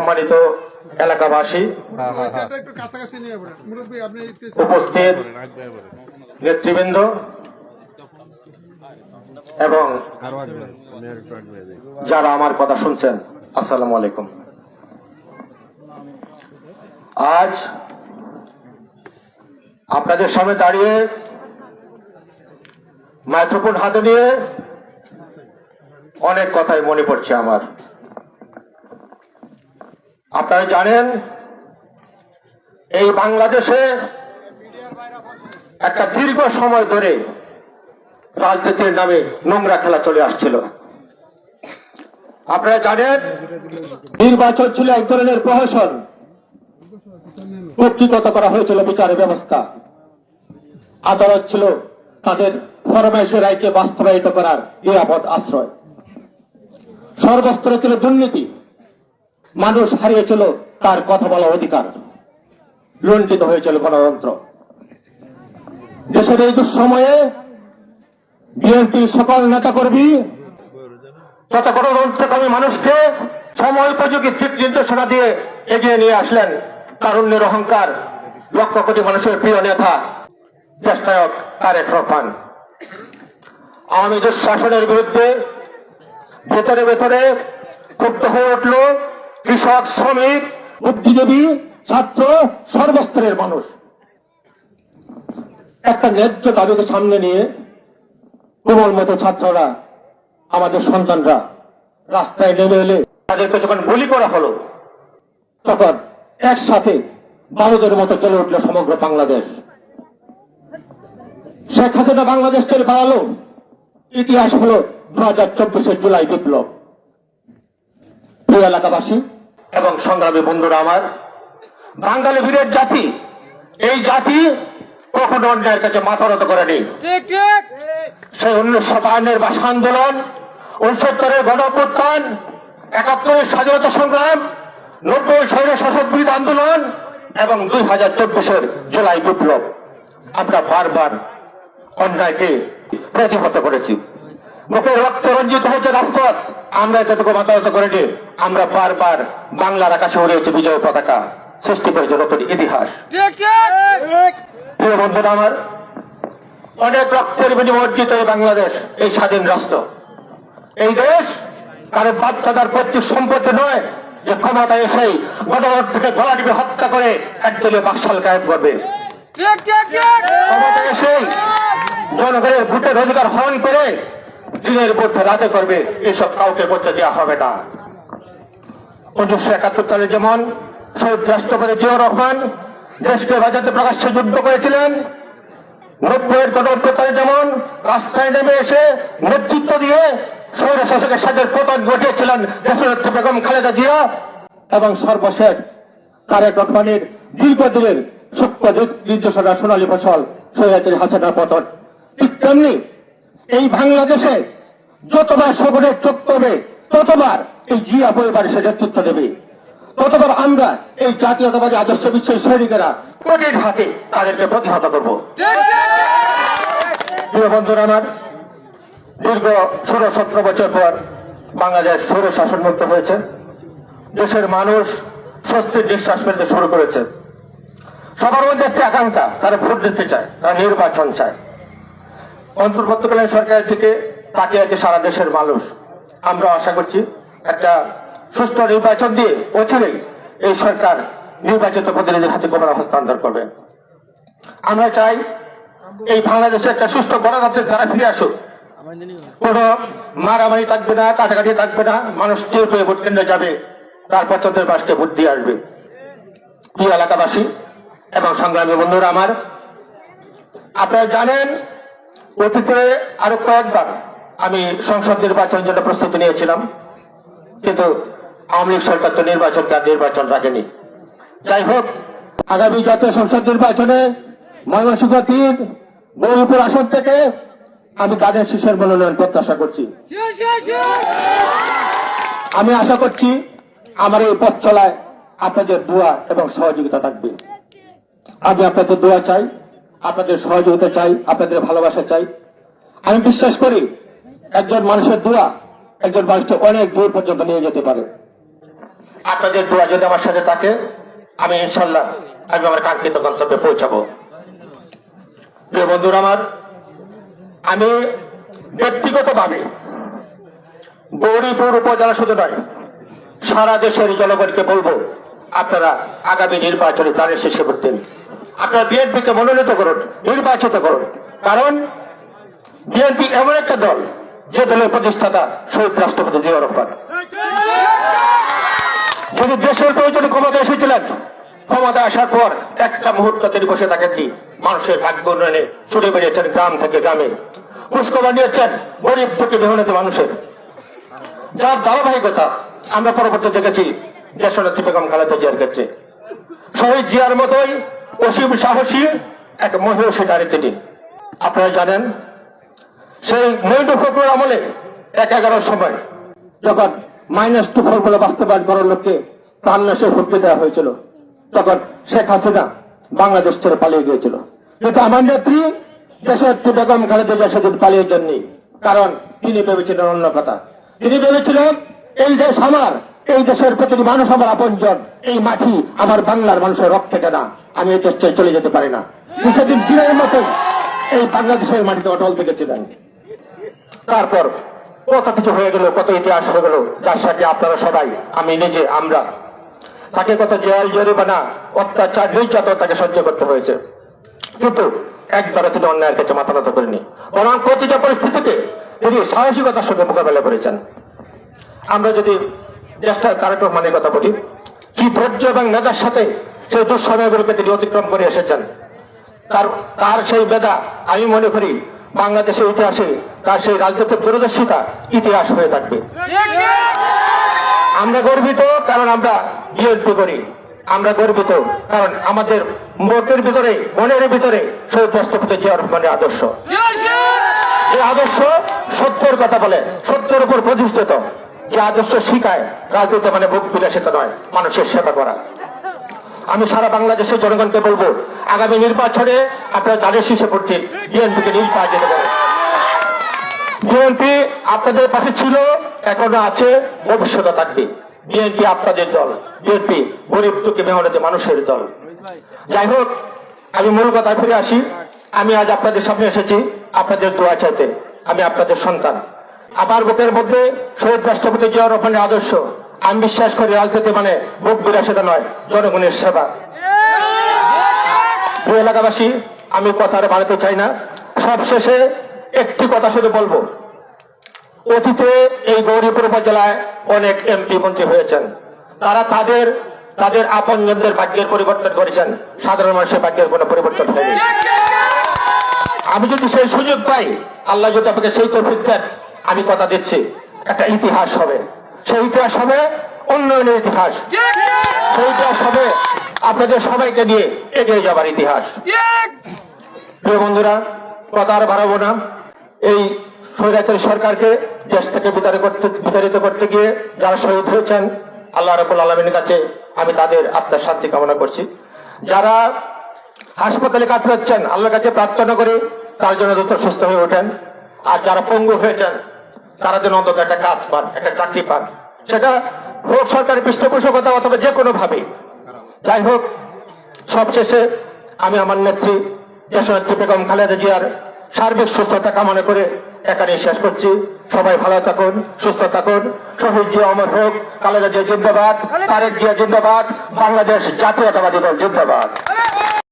সম্মানিত এলাকাবাসী, উপস্থিত নেতৃবৃন্দ এবং যারা আমার কথা শুনছেন, আসসালামু আলাইকুম। আজ আপনাদের সামনে দাঁড়িয়ে মাইক্রোফোন হাতে নিয়ে অনেক কথাই মনে পড়ছে আমার। আপনারা জানেন, এই বাংলাদেশে একটা দীর্ঘ সময় ধরে রাজনীতির নামে নোংরা খেলা চলে আসছিল। আপনারা জানেন, নির্বাচন ছিল এক ধরনের প্রহসন। কর্তৃগত করা হয়েছিল বিচার ব্যবস্থা। আদালত ছিল তাদের ফরমাইশের রায়কে বাস্তবায়িত করার নিরাপদ আশ্রয়। সর্বস্তরে ছিল দুর্নীতি। মানুষ হারিয়েছিল তার কথা বলার অধিকার। লুণ্ঠিত হয়েছিল গণতন্ত্র। দেশের এই দুঃসময়ে বিএনপির সকল নেতা নেতাকর্মী তথা গণতন্ত্রকামী মানুষকে সময় উপযোগী দিক নির্দেশনা দিয়ে এগিয়ে নিয়ে আসলেন তারুণ্যের অহংকার, লক্ষ কোটি মানুষের প্রিয় নেতা, দেশনায়ক তারেক রহমান। আওয়ামী দুঃশাসনের বিরুদ্ধে ভেতরে ভেতরে ক্ষুব্ধ হয়ে উঠল কৃষক, শ্রমিক, বুদ্ধিজীবী, ছাত্র, সর্বস্তরের মানুষ। একটা ন্যায্য দাবিকে সামনে নিয়ে কোমল মতো ছাত্ররা, আমাদের সন্তানরা রাস্তায় নেমে এলে তাদেরকে যখন গুলি করা হলো, তখন একসাথে বারুদের মতো চলে উঠল সমগ্র বাংলাদেশ। শেখ হাসিনা বাংলাদেশ ছেড়ে পালালো ইতিহাস হলো দু হাজার চব্বিশের জুলাই বিপ্লব। প্রিয় এলাকাবাসী এবং সংগ্রামী বন্ধুরা আমার বাঙালি বীরের জাতি এই জাতি কখনো অন্যায়ের কাছে মাথা নত করেনি সেই উনিশশো বায়ান্নের ভাষা আন্দোলন উনসত্তরের গণপ্রত্যান একাত্তরের স্বাধীনতা সংগ্রাম নব্বই স্বৈর শাসক বিরোধী আন্দোলন এবং দুই হাজার চব্বিশের জুলাই বিপ্লব। আমরা বারবার অন্যায়কে প্রতিহত করেছি। মুখের রক্ত রঞ্জিত হয়েছে রাজপথ। আমরা এতটুকু মাতাহত করিনি। আমরা বারবার বাংলার আকাশে উড়িয়েছি বিজয় পতাকা সৃষ্টি করেছে নতুন ইতিহাস। প্রিয় বন্ধুরা আমার অনেক রক্তের বিনিময় অর্জিত এই বাংলাদেশ এই স্বাধীন রাষ্ট্র। এই দেশ কারও বাপদাদার পৈতৃক সম্পত্তি নয় যে ক্ষমতায় এসেই গণতন্ত্রকে গলা টিপে হত্যা করে একদলীয় বাকশাল কায়েম করবে। এসেই জনগণের ভোটের অধিকার হরণ করে দিনের মধ্যে রাতে করবে এসব কাউকে করতে দেওয়া হবে না। উনিশশো একাত্তর সালে যেমন শহীদ রাষ্ট্রপতি জিয়াউর রহমান দেশকে বাঁচাতে প্রকাশ্যে যুদ্ধ করেছিলেন, নব্বইয়ের গণপ্রকারে যেমন রাস্তায় নেমে এসে নেতৃত্ব দিয়ে সৌর শাসকের সাথে পতন ঘটিয়েছিলেন দেশনেত্রী বেগম খালেদা জিয়া এবং সর্বশেষ তারেক রহমানের দীর্ঘদিনের সূক্ষ্ম নির্দেশনা সোনালী ফসল সৈয়দের হাসানার পতন। ঠিক তেমনি এই বাংলাদেশে যতবার সকলের চোখ হবে ততবার এই জিয়া পরিবার সে নেতৃত্ব দেবে। ততবার আমরা এই জাতীয়তাবাদী আদর্শ বিশ্বের সৈনিকেরা কোটির হাতে তাদেরকে প্রতিহত করব। বন্ধুরা আমার, দীর্ঘ ষোলো সতেরো বছর পর বাংলাদেশ সৌর শাসন মুক্ত হয়েছে। দেশের মানুষ স্বস্তির নিঃশ্বাস ফেলতে শুরু করেছে। সবার মধ্যে একটি আকাঙ্ক্ষা, তারা ভোট দিতে চায়, তারা নির্বাচন চায়। অন্তর্বর্তীকালীন সরকারের থেকে তাকিয়ে আছে সারা দেশের মানুষ। আমরা আশা করছি একটা সুষ্ঠু নির্বাচন দিয়ে অচিরেই এই সরকার নির্বাচিত প্রতিনিধির হাতে ক্ষমতা হস্তান্তর করবে। আমরা চাই এই বাংলাদেশে একটা সুষ্ঠু গণতন্ত্রের ধারা ফিরে আসুক। কোন মারামারি থাকবে না, কাটাকাটি থাকবে না, মানুষ টের পেয়ে ভোট কেন্দ্রে যাবে তার পছন্দের বাসকে ভোট দিয়ে আসবে। প্রিয় এলাকাবাসী এবং সংগ্রামী বন্ধুরা আমার, আপনারা জানেন, অতীতে আরও কয়েকবার আমি সংসদ নির্বাচনের জন্য প্রস্তুতি নিয়েছিলাম। কিন্তু আওয়ামী লীগ সরকার তো নির্বাচন, তার নির্বাচন রাখেনি। যাই হোক, আগামী জাতীয় সংসদ নির্বাচনে ময়মনসিংহ তিন গৌরীপুর আসন থেকে আমি তাদের শিশুর মনোনয়ন প্রত্যাশা করছি। আমি আশা করছি আমার এই পথ চলায় আপনাদের দোয়া এবং সহযোগিতা থাকবে। আমি আপনাদের দোয়া চাই, আপনাদের সহযোগিতা চাই, আপনাদের ভালোবাসা চাই। আমি বিশ্বাস করি, একজন মানুষের দোয়া একজন মানুষকে অনেক দূর পর্যন্ত নিয়ে যেতে পারে। আপনাদের দোয়া যদি আমার সাথে থাকে, আমি ইনশাল্লাহ, আমি আমার কাঙ্ক্ষিত গন্তব্যে পৌঁছাবো। প্রিয় বন্ধুরা আমার, আমি ব্যক্তিগতভাবে গৌরীপুর উপজেলা শুধু নয়, সারা দেশের জনগণকে বলব, আপনারা আগামী নির্বাচনে তাদের শেষে করতেন আপনারা বিএনপিকে মনোনীত করুন, নির্বাচিত করুন। কারণ বিএনপি এমন একটা দল যে দলের প্রতিষ্ঠাতা শহীদ রাষ্ট্রপতি জিয়া রহমান। যদি দেশের প্রয়োজনে ক্ষমতা এসেছিলেন ক্ষমতা আসার পর একটা মুহূর্ত তিনি বসে থাকেননি। মানুষের ভাগ্য উন্নয়নে ছুটে বেরিয়েছেন গ্রাম থেকে গ্রামে। খোঁজখবর নিয়েছেন গরিব থেকে মেহনতি মানুষের। যার ধারাবাহিকতা আমরা পরবর্তী দেখেছি দেশনেত্রী বেগম খালেদা জিয়ার ক্ষেত্রে। শহীদ জিয়ার মতোই অসীম সাহসী এক মহিষী নারী তিনি। আপনারা জানেন সেই মহিন্দু ফখরুল আমলে এক এগারোর সময় যখন মাইনাস টু ফর্মুলা বাস্তবায়ন করার লোককে প্রাণ নাশে হুমকি দেওয়া হয়েছিল, তখন শেখ হাসিনা বাংলাদেশ ছেড়ে পালিয়ে গিয়েছিল। কিন্তু আমার নেত্রী দেশনেত্রী বেগম খালেদা জিয়া সেদিন পালিয়ে যাননি, কারণ তিনি ভেবেছিলেন অন্য কথা। তিনি ভেবেছিলেন, এই দেশ আমার, এই দেশের প্রতিটি মানুষ আমার আপনজন, এই মাটি আমার বাংলার মানুষের রক্তে কেনা আমি এই দেশ চলে যেতে পারি না। সেদিন দিনের মতন এই বাংলাদেশের মাটিতে অটল থেকেছিলেন। তারপর কত কিছু হয়ে গেল, কত ইতিহাস হয়ে গেল, যার সাথে আপনারা সবাই, আমি নিজে, আমরা। তাকে কত জেল, জরিমানা, অত্যাচার, নির্যাতন তাকে সহ্য করতে হয়েছে। কিন্তু একবারও তিনি অন্যায়ের কাছে মাথা নত করেনি। বরং প্রতিটা পরিস্থিতিতে তিনি সাহসিকতার সঙ্গে মোকাবেলা করেছেন। আমরা যদি দেশটার কার্যক্রম মানে কথা বলি, কি ধৈর্য এবং মেধার সাথে সেই দুঃসময়গুলোকে তিনি অতিক্রম করে এসেছেন। তার তার সেই বেদা আমি মনে করি বাংলাদেশের ইতিহাসে তার সেই রাজনৈতিক দূরদর্শিতা ইতিহাস হয়ে থাকবে। আমরা গর্বিত কারণ আমরা বিএনপি করি। আমরা গর্বিত কারণ আমাদের মতের ভিতরে, মনের ভিতরে শহীদ রাষ্ট্রপতি জিয়া রহমানের আদর্শ। যে আদর্শ সত্যের কথা বলে, সত্যের উপর প্রতিষ্ঠিত। যে আদর্শ শিখায়, রাজনীতি মানে ভোগ বিলাসিতা নয়, মানুষের সেবা করা। আমি সারা বাংলাদেশের জনগণকে বলব, আগামী নির্বাচনে আপনারা তাদের শীর্ষে পড়তে বিএনপিকে নির্বাচিত করেন বিএনপি আপনাদের পাশে ছিল, এখনও আছে, ভবিষ্যতে থাকবে। বিএনপি আপনাদের দল। বিএনপি গরিব দুঃখী মেহনতি মানুষের দল। যাই হোক, আমি মূল কথায় ফিরে আসি। আমি আজ আপনাদের সামনে এসেছি, আপনাদের দোয়া চাইতে। আমি আপনাদের সন্তান। আমার বুকের মধ্যে শহীদ রাষ্ট্রপতি জিয়া রহমানের আদর্শ। আমি বিশ্বাস করি রাজনীতি মানে বুক সেটা নয়, জনগণের সেবা। এলাকাবাসী, আমি কথা আর বাড়াতে চাই না। সবশেষে একটি কথা শুধু বলব। অতীতে এই গৌরীপুর উপজেলায় অনেক এমপি মন্ত্রী হয়েছেন। তারা তাদের তাদের আপনজনদের ভাগ্যের পরিবর্তন করেছেন। সাধারণ মানুষের ভাগ্যের কোনো পরিবর্তন হয়নি। আমি যদি সেই সুযোগ পাই, আল্লাহ যদি আমাকে সেই তৌফিক দেন, আমি কথা দিচ্ছি। একটা ইতিহাস হবে। সেই ইতিহাস হবে উন্নয়নের ইতিহাস। সেই ইতিহাস হবে আপনাদের সবাইকে নিয়ে এগিয়ে যাবার ইতিহাস। প্রিয় বন্ধুরা, কথা আর বাড়াবো না। এই স্বৈরাচারী সরকারকে দেশ থেকে বিতাড়িত করতে গিয়ে যারা শহীদ হয়েছেন, আল্লাহ রবুল আলমিনের কাছে আমি তাদের আত্মার শান্তি কামনা করছি। যারা হাসপাতালে কাজ কাতরাচ্ছেন আল্লাহর কাছে প্রার্থনা করে, তার জন্য দ্রুত সুস্থ হয়ে ওঠেন। আর যারা পঙ্গু হয়েছেন, তারা যেন অন্তত একটা কাজ পান, একটা চাকরি পান। সেটা হোক সরকারের পৃষ্ঠপোষকতা অথবা যে কোনো ভাবে। যাই হোক, সবশেষে আমি আমার নেত্রী, দেশনেত্রী বেগম খালেদা জিয়ার সার্বিক সুস্থতা কামনা করে এখানে শেষ করছি। সবাই ভালো থাকুন, সুস্থ থাকুন। শহীদ জিয়া অমর হোক, খালেদা জিয়া জিন্দাবাদ, তারেক জিয়া জিন্দাবাদ, বাংলাদেশ জাতীয়তাবাদী দল জিন্দাবাদ।